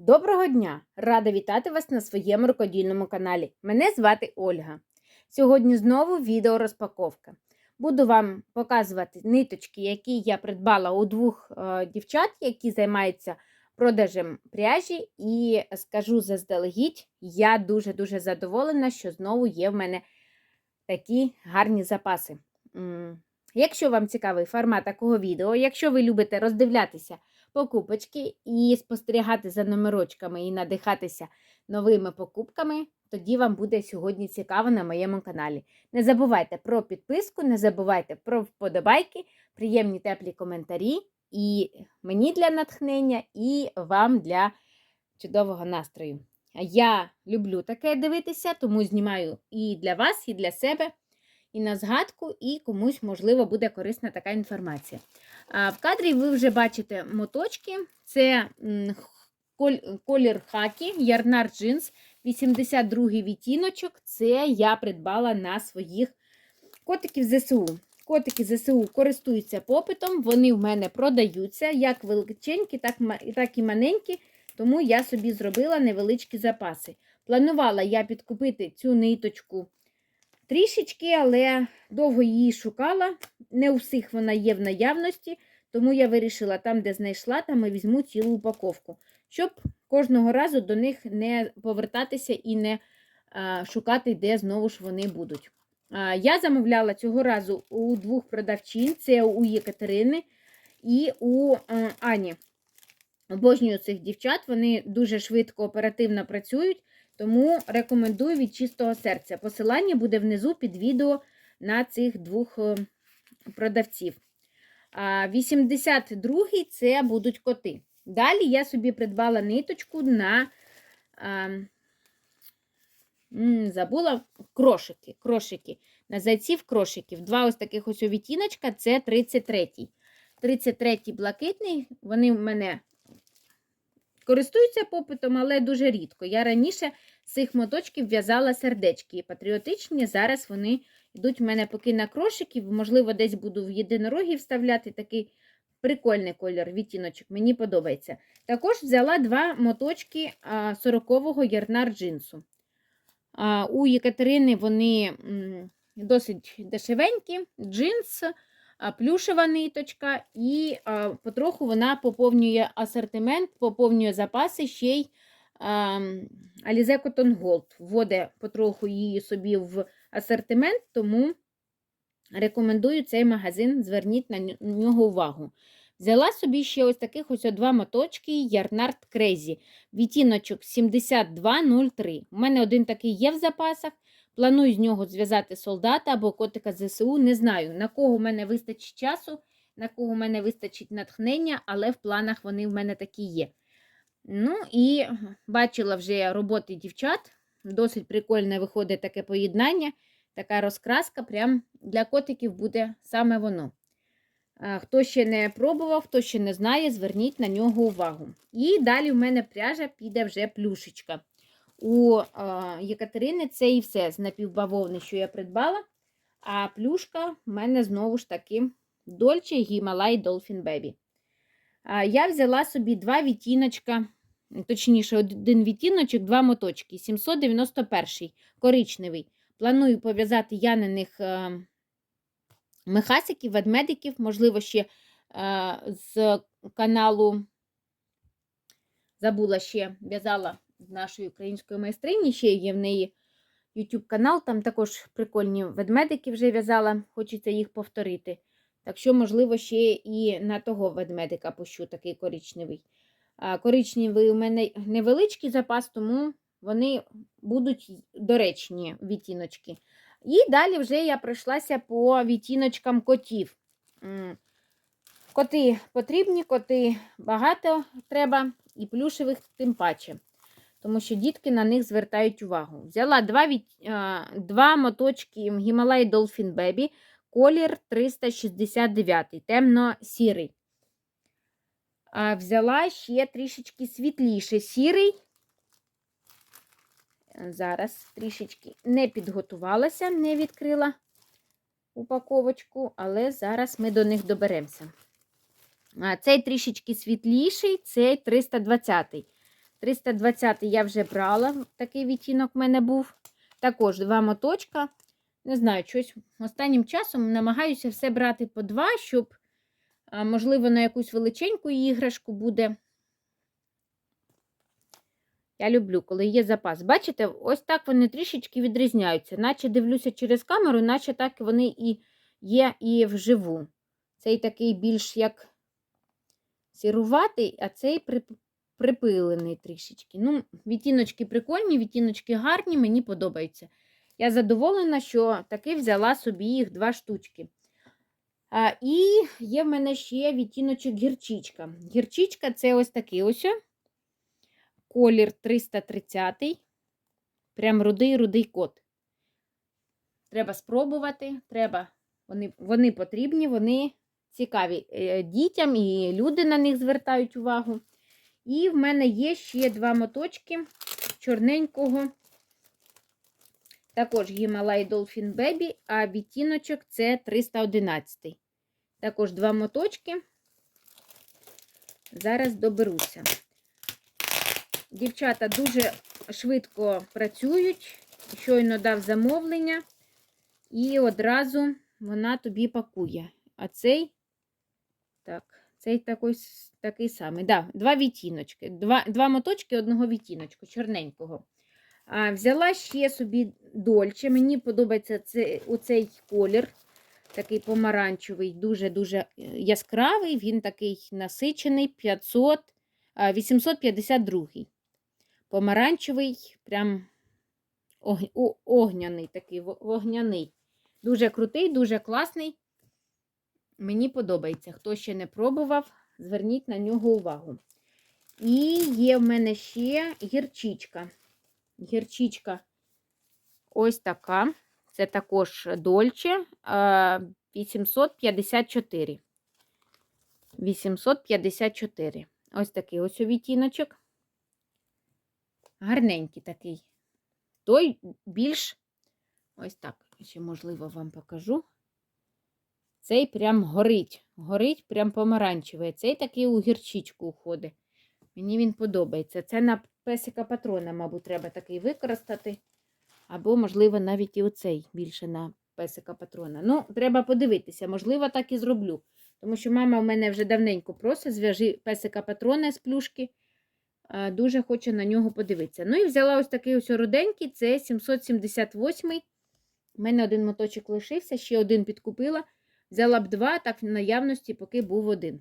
Доброго дня! Рада вітати вас на своєму рукодільному каналі. Мене звати Ольга. Сьогодні знову відео розпаковка. Буду вам показувати ниточки, які я придбала у двох е, дівчат, які займаються продажем пряжі. І скажу заздалегідь, я дуже-дуже задоволена, що знову є в мене такі гарні запаси. Якщо вам цікавий формат такого відео, якщо ви любите роздивлятися покупочки і спостерігати за номерочками і надихатися новими покупками, тоді вам буде сьогодні цікаво на моєму каналі. Не забувайте про підписку, не забувайте про вподобайки, приємні теплі коментарі і мені для натхнення, і вам для чудового настрою. Я люблю таке дивитися, тому знімаю і для вас, і для себе, і на згадку, і комусь, можливо, буде корисна така інформація. В кадрі ви вже бачите моточки. Це колір хакі, ярнар джинс, 82-й відтіночок. Це я придбала на своїх котиків ЗСУ. Котики ЗСУ користуються попитом, вони в мене продаються як величенькі, так і маленькі, тому я собі зробила невеличкі запаси. Планувала я підкупити цю ниточку трішечки, але довго її шукала. Не у всіх вона є в наявності, тому я вирішила там, де знайшла, там і візьму цілу упаковку, щоб кожного разу до них не повертатися і не а, шукати, де знову ж вони будуть. А, я замовляла цього разу у двох продавчин: це у Єкатерини і у а, Ані. Обожнюю цих дівчат, вони дуже швидко, оперативно працюють, тому рекомендую від чистого серця. Посилання буде внизу під відео на цих двох е, продавців. 82-й це будуть коти. Далі я собі придбала ниточку на забула крошики. крошики. На зайців крошиків. Два ось таких ось відтіночка це 33-й. 33-й блакитний. Вони в мене користуються попитом, але дуже рідко. Я раніше з цих моточків в'язала сердечки патріотичні. Зараз вони йдуть в мене поки на крошиків. Можливо, десь буду в єдинорогі вставляти такий прикольний колір, відтіночок, мені подобається. Також взяла два моточки 40-го ярнар джинсу. У Єкатерини вони досить дешевенькі, джинс, плюшева ниточка, і потроху вона поповнює асортимент, поповнює запаси ще й Alize Cotton Gold. Вводить потроху її собі в асортимент, тому рекомендую цей магазин, зверніть на нього увагу. Взяла собі ще ось таких ось два моточки Ярнард Crazy. Відтіночок 7203. У мене один такий є в запасах. Планую з нього зв'язати солдата або котика ЗСУ. Не знаю, на кого в мене вистачить часу, на кого в мене вистачить натхнення, але в планах вони в мене такі є. Ну і бачила вже роботи дівчат. Досить прикольне виходить таке поєднання, така розкраска. Прям для котиків буде саме воно. Хто ще не пробував, хто ще не знає, зверніть на нього увагу. І далі в мене пряжа піде вже плюшечка. У Єкатерини це і все з напівбавовни, що я придбала. А плюшка в мене знову ж таки Dolce Himalaya Dolphin Baby. Я взяла собі два відтіночка, точніше, один відтіночок, два моточки. 791-й коричневий. Планую пов'язати я на них е, мехасиків, ведмедиків, можливо, ще е, з каналу забула ще в'язала нашої української майстрині, ще є в неї YouTube канал, там також прикольні ведмедики вже в'язала, хочеться їх повторити. Так що, можливо, ще і на того ведмедика пущу такий коричневий. Коричневий у мене невеличкий запас, тому вони будуть доречні відтіночки. І далі вже я пройшлася по відтіночкам котів. Коти потрібні, коти багато треба, і плюшевих тим паче. Тому що дітки на них звертають увагу. Взяла два, від... а, два моточки Himalaya Dolphin Baby, колір 369, темно-сірий. А взяла ще трішечки світліше сірий. Зараз трішечки не підготувалася, не відкрила упаковочку, але зараз ми до них доберемося. Цей трішечки світліший, цей 320 320 я вже брала, такий відтінок в мене був. Також два моточка. Не знаю, щось останнім часом намагаюся все брати по два, щоб, можливо, на якусь величеньку іграшку буде. Я люблю, коли є запас. Бачите, ось так вони трішечки відрізняються. Наче дивлюся через камеру, наче так вони і є і вживу. Цей такий більш як сіруватий, а цей прип- припилений трішечки. Ну, відтіночки прикольні, відтіночки гарні, мені подобаються. Я задоволена, що таки взяла собі їх два штучки. А, і є в мене ще відтіночок гірчичка. Гірчичка це ось такий ось. Колір 330. Прям рудий-рудий кот. Треба спробувати, треба. Вони, вони потрібні, вони цікаві е, дітям, і люди на них звертають увагу. І в мене є ще два моточки чорненького. Також Himalaya Dolphin Baby, а відтіночок це 311. Також два моточки. Зараз доберуся. Дівчата дуже швидко працюють, щойно дав замовлення, і одразу вона тобі пакує. А цей, цей такий, такий самий. Да, два відтіночки, два, два моточки одного відтіночку, чорненького. А, взяла ще собі дольче. Мені подобається це, оцей колір, такий помаранчевий, дуже-дуже е, яскравий. Він такий насичений, 500, а, 852. Помаранчевий, прям огняний такий, во- вогняний. Дуже крутий, дуже класний. Мені подобається. Хто ще не пробував, зверніть на нього увагу. І є в мене ще гірчичка. Гірчичка ось така. Це також дольче. 854. 854. Ось такий ось відтіночок. Гарненький такий. Той більш ось так, ще, можливо, вам покажу. Цей прям горить. Горить прям помаранчевий. Цей такий у гірчичку уходить. Мені він подобається. Це на песика патрона, мабуть, треба такий використати. Або, можливо, навіть і оцей більше на песика патрона. Ну, треба подивитися, можливо, так і зроблю. Тому що мама в мене вже давненько просить, зв'яжи песика патрона з плюшки. Дуже хоче на нього подивитися. Ну і взяла ось такий ось руденький, це 778. У мене один моточок лишився, ще один підкупила. Взяла б два, так в наявності, поки був один.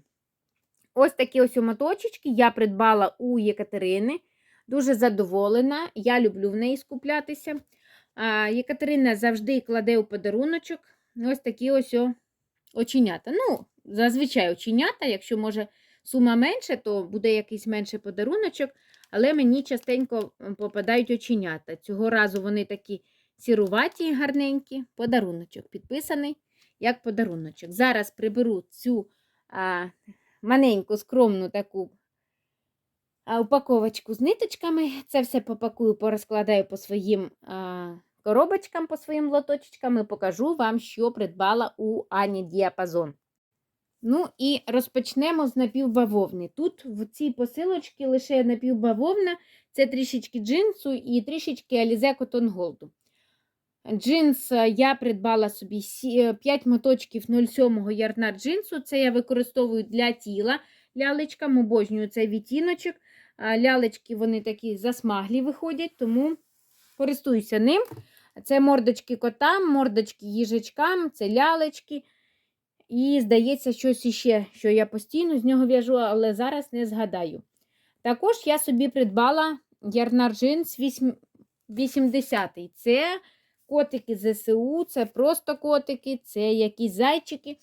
Ось такі ось моточечки я придбала у Єкатерини. Дуже задоволена. Я люблю в неї скуплятися. Єкатерина завжди кладе у подаруночок ось такі ось оченята. Ну, зазвичай оченята, якщо може сума менше, то буде якийсь менший подаруночок. Але мені частенько попадають оченята. Цього разу вони такі сіруваті, гарненькі. Подаруночок підписаний як подаруночок. Зараз приберу цю а, маленьку, скромну таку а, упаковочку з ниточками. Це все попакую, порозкладаю по своїм а, коробочкам, по своїм лоточкам і покажу вам, що придбала у Ані Діапазон. Ну і розпочнемо з напівбавовни. Тут в цій посилочці лише напівбавовна, це трішечки джинсу і трішечки Alize Cotton. Джинс е, я придбала собі 5 моточків 07 ярна джинсу. Це я використовую для тіла лялечкам, обожнюю цей відтіночок. Лялечки вони такі засмаглі виходять, тому користуюся ним. Це мордочки котам, мордочки їжачкам, це лялечки. І, здається, щось іще, що я постійно з нього в'яжу, але зараз не згадаю. Також я собі придбала ярнар джинс 80-й. Це котики ЗСУ, це просто котики, це якісь зайчики.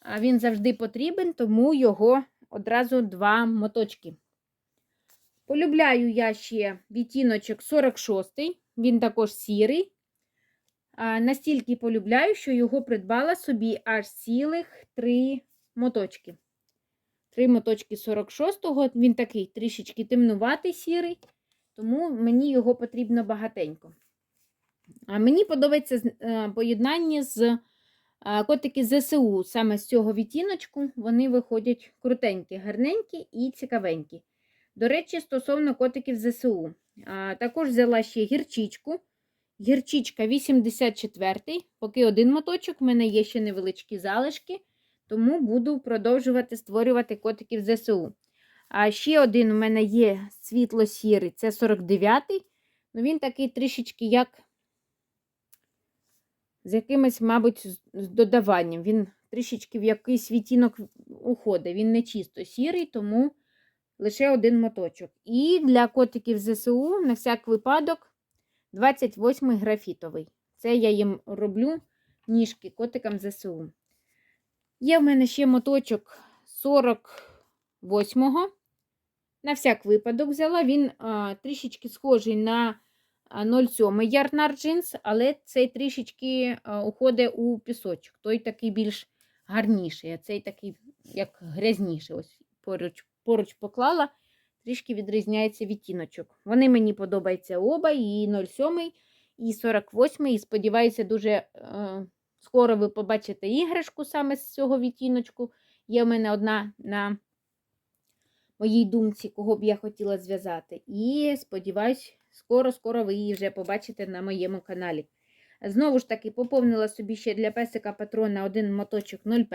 А Він завжди потрібен, тому його одразу два моточки. Полюбляю я ще відтіночок 46 він також сірий. Настільки полюбляю, що його придбала собі аж цілих три моточки. Три моточки 46-го. Він такий трішечки темнуватий сірий, тому мені його потрібно багатенько. Мені подобається е, поєднання з е, котики ЗСУ. Саме з цього відтіночку вони виходять крутенькі, гарненькі і цікавенькі. До речі, стосовно котиків ЗСУ. Також взяла ще гірчичку. Гірчичка 84 поки один моточок, в мене є ще невеличкі залишки, тому буду продовжувати створювати котиків ЗСУ. А ще один у мене є світло-сірий, це 49-й. Ну, він такий трішечки як з якимось, мабуть, з додаванням. Він трішечки в якийсь відтінок уходить. Він не чисто сірий, тому лише один моточок. І для котиків ЗСУ, на всяк випадок, 28-й графітовий. Це я їм роблю ніжки котикам ЗСУ. Є в мене ще моточок 48-го. На всяк випадок взяла. Він а, трішечки схожий на 0,7 ярнар джинс, але цей трішечки уходить у пісочок. Той такий більш гарніший, а цей такий, як грязніший. Ось поруч, поруч поклала, трішки відрізняється відтіночок. Вони мені подобаються оба, і 0,7, і 48, і сподіваюся, дуже е, скоро ви побачите іграшку саме з цього відтіночку. Є в мене одна на моїй думці, кого б я хотіла зв'язати. І сподіваюсь, скоро-скоро ви її вже побачите на моєму каналі. Знову ж таки, поповнила собі ще для песика патрона один моточок 01.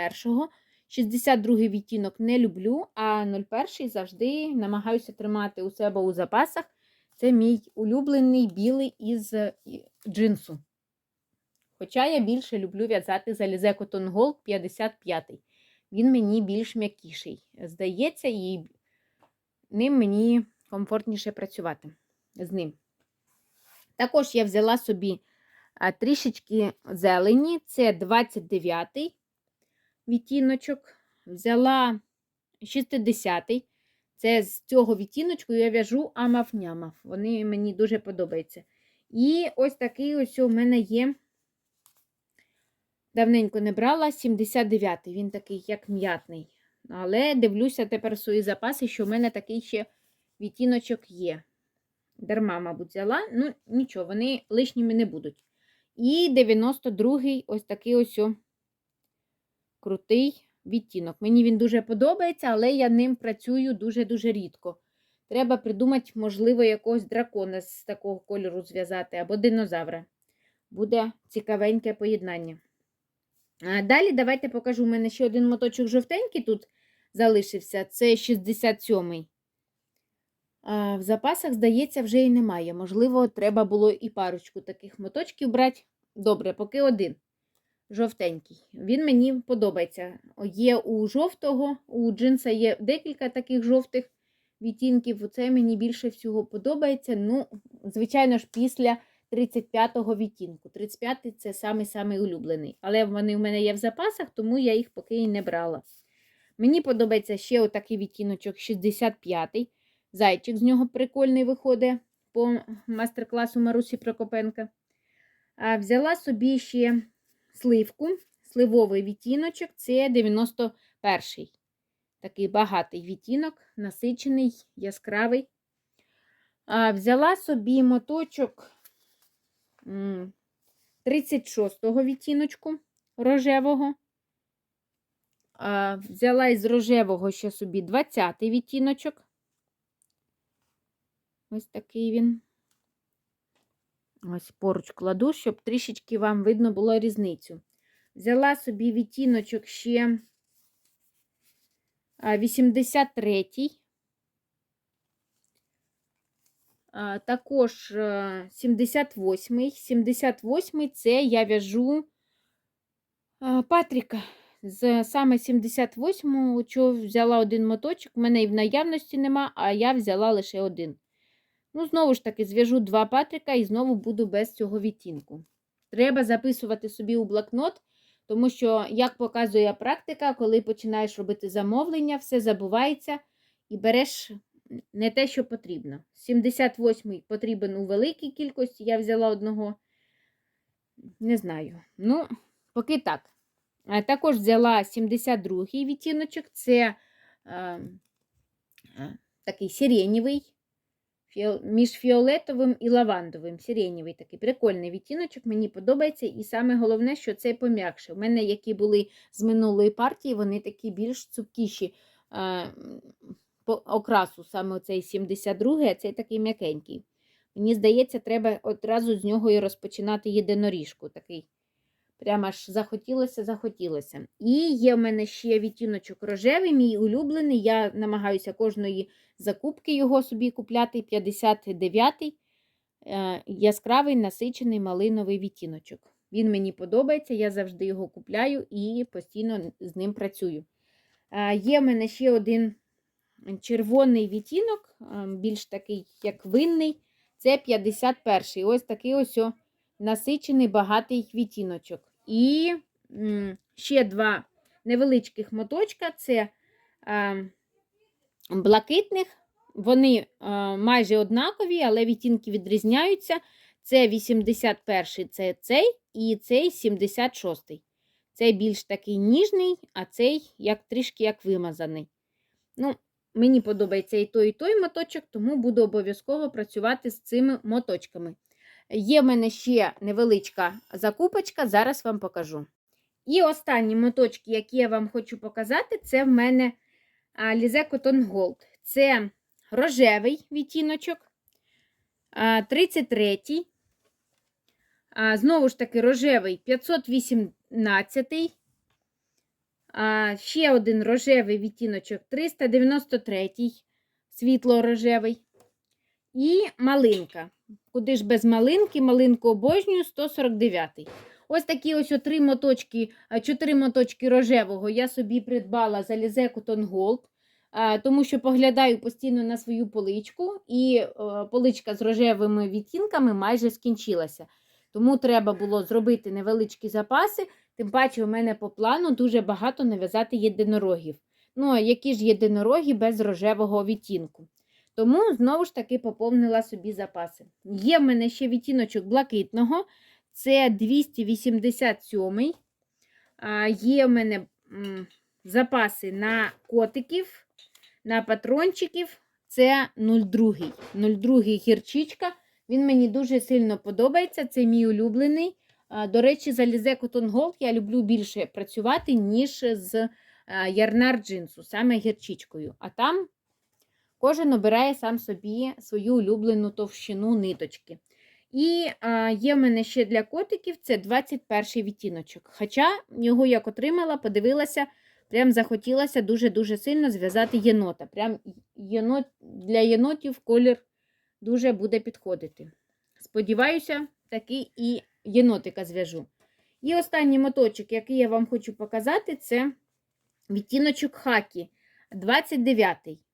62 відтінок не люблю, а 01 завжди намагаюся тримати у себе у запасах. Це мій улюблений білий із е, джинсу. Хоча я більше люблю в'язати залізе Cotton Gold 55. Він мені більш м'якіший. Здається, і ним мені комфортніше працювати з ним. Також я взяла собі трішечки зелені, це 29-й відтіночок. Взяла 60-й. Це з цього відтіночку я в'яжу амаф-нямаф. Вони мені дуже подобаються. І ось такий ось у мене є. Давненько не брала 79-й. Він такий, як м'ятний. Але дивлюся тепер свої запаси, що в мене такий ще відтіночок є. Дарма, мабуть, взяла. Ну, нічого, вони лишніми не будуть. І 92-й ось такий ось крутий відтінок. Мені він дуже подобається, але я ним працюю дуже-дуже рідко. Треба придумати, можливо, якогось дракона з такого кольору зв'язати, або динозавра. Буде цікавеньке поєднання. А Далі давайте покажу. У мене ще один моточок жовтенький тут залишився. Це 67-й. В запасах, здається, вже і немає. Можливо, треба було і парочку таких моточків брати. Добре, поки один жовтенький. Він мені подобається. Є у жовтого, у джинса є декілька таких жовтих відтінків. Оце мені більше всього подобається. Ну, звичайно ж, після 35-го відтінку. 35-й це самий-самий улюблений. Але вони в мене є в запасах, тому я їх поки і не брала. Мені подобається ще отакий відтіночок 65-й. Зайчик з нього прикольний виходить по мастер-класу Марусі Прокопенка. А Взяла собі ще сливку, сливовий відтіночок це 91-й. Такий багатий відтінок, насичений, яскравий. А Взяла собі моточок 36-го відтіночку рожевого. А Взяла із рожевого ще собі 20-й відтіночок. Ось такий він. Ось поруч кладу, щоб трішечки вам видно було різницю. Взяла собі відтіночок ще 83-й. Також 78-й. 78-й це я в'яжу Патріка. З саме 78-му, що взяла один моточок, в мене і в наявності нема, а я взяла лише один. Ну, знову ж таки, зв'яжу два патрика і знову буду без цього відтінку. Треба записувати собі у блокнот, тому що, як показує практика, коли починаєш робити замовлення, все забувається і береш не те, що потрібно. 78-й потрібен у великій кількості, я взяла одного. Не знаю. Ну, поки так. Також взяла 72-й відтіночок, це е, е, такий сиренєвий між фіолетовим і лавандовим. Сиренєвий такий прикольний відтіночок, мені подобається. І саме головне, що це пом'якше. У мене, які були з минулої партії, вони такі більш цупкіші. по окрасу саме цей 72-й, а цей такий м'якенький. Мені здається, треба одразу з нього і розпочинати єдиноріжку. Такий. Прямо аж захотілося, захотілося. І є в мене ще відтіночок рожевий, мій улюблений. Я намагаюся кожної закупки його собі купляти. 59-й е, яскравий насичений малиновий відтіночок. Він мені подобається, я завжди його купляю і постійно з ним працюю. Е, Є в мене ще один червоний відтінок, е, більш такий, як винний. Це 51-й. Ось такий ось насичений багатий відтіночок. І ще два невеличких моточка це блакитних. Вони майже однакові, але відтінки відрізняються. Це 81-й, це цей, і цей 76-й. Цей більш такий ніжний, а цей як трішки як вимазаний. Ну, Мені подобається і той, і той моточок, тому буду обов'язково працювати з цими моточками. Є в мене ще невеличка закупочка, зараз вам покажу. І останні моточки, які я вам хочу показати, це в мене Alize Cotton Gold. Це рожевий відтіночок, 33-й. Знову ж таки, рожевий 518-й. Ще один рожевий відтіночок 393-й, світло-рожевий. І малинка. Куди ж без малинки? Малинку обожнюю 149-й. Ось такі ось три моточки, чотири моточки рожевого я собі придбала за Cotton Gold, тому що поглядаю постійно на свою поличку, і поличка з рожевими відтінками майже скінчилася. Тому треба було зробити невеличкі запаси. Тим паче, у мене по плану дуже багато нав'язати єдинорогів. Ну, а які ж єдинороги без рожевого відтінку? Тому, знову ж таки, поповнила собі запаси. Є в мене ще відтіночок блакитного, це 287 Є в мене запаси на котиків, на патрончиків. Це 02 02 гірчичка. Він мені дуже сильно подобається. Це мій улюблений. До речі, з Alize Cotton Gold я люблю більше працювати, ніж з ярнар джинсу, саме гірчичкою. А там кожен обирає сам собі свою улюблену товщину ниточки. І а, є в мене ще для котиків це 21 відтіночок. Хоча його як отримала, подивилася, прям захотілося дуже-дуже сильно зв'язати єнота. Прям єнот, Для єнотів колір дуже буде підходити. Сподіваюся, такий і єнотика зв'яжу. І останній моточок, який я вам хочу показати, це відтіночок хакі 29-й.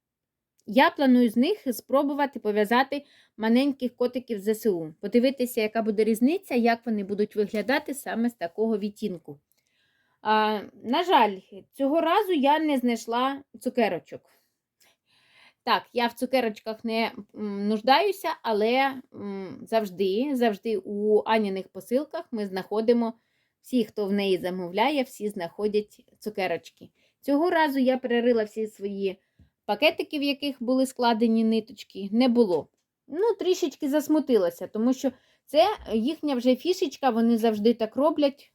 Я планую з них спробувати пов'язати маленьких котиків ЗСУ. Подивитися, яка буде різниця, як вони будуть виглядати саме з такого відтінку. А, На жаль, цього разу я не знайшла цукерочок. Так, я в цукерочках не нуждаюся, але завжди, завжди у Аніних посилках ми знаходимо всі, хто в неї замовляє, всі знаходять цукерочки. Цього разу я перерила всі свої пакетики, в яких були складені ниточки, не було. Ну, трішечки засмутилася, тому що це їхня вже фішечка, вони завжди так роблять.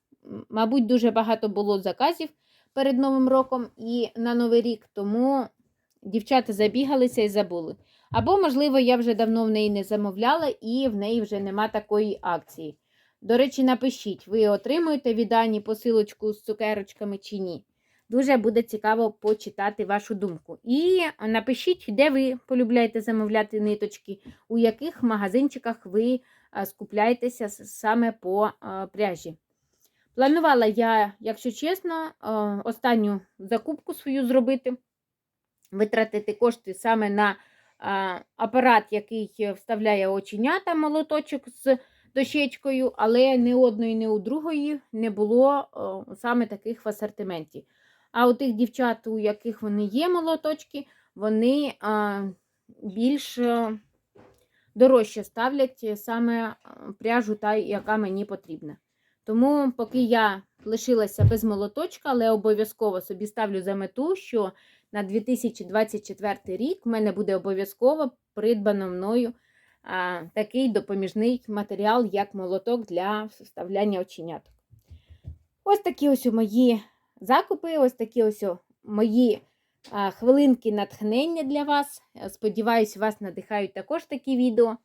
Мабуть, дуже багато було заказів перед Новим роком і на Новий рік, тому дівчата забігалися і забули. Або, можливо, я вже давно в неї не замовляла і в неї вже нема такої акції. До речі, напишіть, ви отримуєте від Ані посилочку з цукерочками чи ні. Дуже буде цікаво почитати вашу думку. І напишіть, де ви полюбляєте замовляти ниточки, у яких магазинчиках ви скупляєтеся саме по пряжі. Планувала я, якщо чесно, останню закупку свою зробити, витратити кошти саме на апарат, який вставляє оченята, молоточок з дощечкою, але ні одної, ні у другої не було саме таких в асортименті. А у тих дівчат, у яких вони є молоточки, вони а, більш дорожче ставлять саме пряжу, та, яка мені потрібна. Тому, поки я лишилася без молоточка, але обов'язково собі ставлю за мету, що на 2024 рік в мене буде обов'язково придбано мною а, такий допоміжний матеріал, як молоток для вставляння оченяток. Ось такі ось мої закупи, ось такі ось мої хвилинки натхнення для вас. Е, Сподіваюсь, вас надихають також такі відео.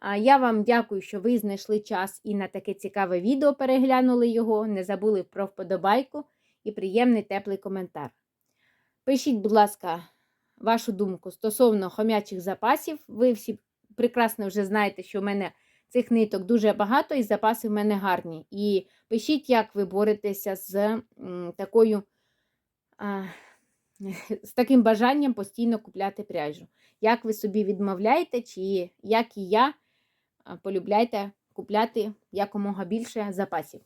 А Я вам дякую, що ви знайшли час і на таке цікаве відео переглянули його. Не забули про вподобайку і приємний теплий коментар. Пишіть, будь ласка, вашу думку стосовно хомячих запасів. Ви всі прекрасно вже знаєте, що в мене цих ниток дуже багато і запаси в мене гарні. І пишіть, як ви боретеся з такою. З таким бажанням постійно купляти пряжу. Як ви собі відмовляєте, чи як і я а, полюбляєте купляти якомога більше запасів.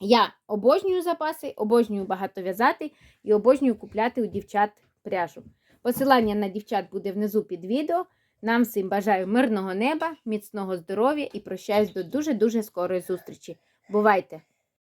Я обожнюю запаси, обожнюю багато в'язати і обожнюю купляти у дівчат пряжу. Посилання на дівчат буде внизу під відео. Нам всім бажаю мирного неба, міцного здоров'я і прощаюсь до дуже-дуже скорої зустрічі. Бувайте!